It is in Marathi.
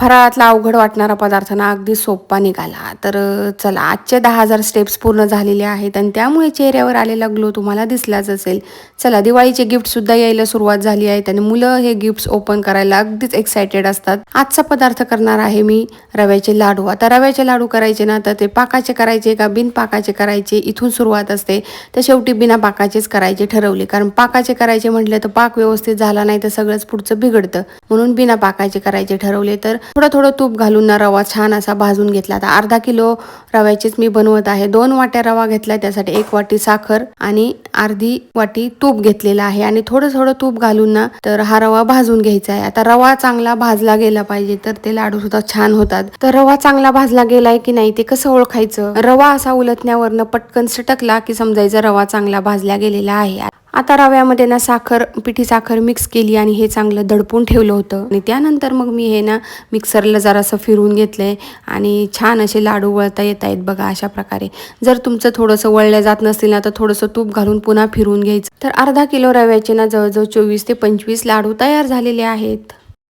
फराळातला अवघड वाटणारा पदार्थ ना अगदी सोपा निघाला. तर चला आजचे दहा हजार स्टेप्स पूर्ण झालेले आहेत आणि त्यामुळे चेहऱ्यावर आलेला ग्लो तुम्हाला दिसलाच असेल. चला दिवाळीचे गिफ्टसुद्धा यायला सुरुवात झाली आहे आणि मुलं हे गिफ्ट्स ओपन करायला अगदीच एक्सायटेड असतात. आजचा पदार्थ करणार आहे मी रव्याचे लाडू. आता रव्याचे लाडू करायचे ना तर ते पाकाचे करायचे का बिन पाकाचे करायचे? इथून सुरुवात असते. तर शेवटी बिना पाकाचेच करायचे ठरवले. कारण पाकाचे करायचे म्हटले तर पाक व्यवस्थित झाला नाही तर सगळंच पुढचं बिघडतं. म्हणून बिना पाकाचे करायचे ठरवले. तर थोडं थोडं तूप घालून ना रवा छान असा भाजून घेतला. आता अर्धा किलो रव्याचीच मी बनवत आहे. दोन वाट्या रवा घेतला त्यासाठी एक वाटी साखर आणि अर्धी वाटी तूप घेतलेला आहे. आणि थोडं थोडं तूप घालून ना तर हा रवा भाजून घ्यायचा आहे. आता रवा चांगला भाजला गेला पाहिजे तर ते लाडू सुद्धा छान होतात. तर रवा चांगला भाजला गेलाय की नाही ते कसं ओळखायचं? रवा असा उलटण्यावरनं पटकन सटकला की समजायचं रवा चांगला भाजला गेलेला आहे. आता रव्यामध्ये ना साखर पिठी साखर मिक्स केली आणि हे चांगलं दडपून ठेवलं होतं. आणि त्यानंतर मग मी हे ना मिक्सरला जरासं फिरून घेतलं आहे आणि छान असे लाडू वळता येत आहेत बघा अशा प्रकारे. जर तुमचं थोडंसं वळल्या जात नसतील ना तर थोडंसं तूप घालून पुन्हा फिरून घ्यायचं. तर अर्धा किलो रव्याचे ना जवळजवळ चोवीस ते पंचवीस लाडू तयार झालेले आहेत.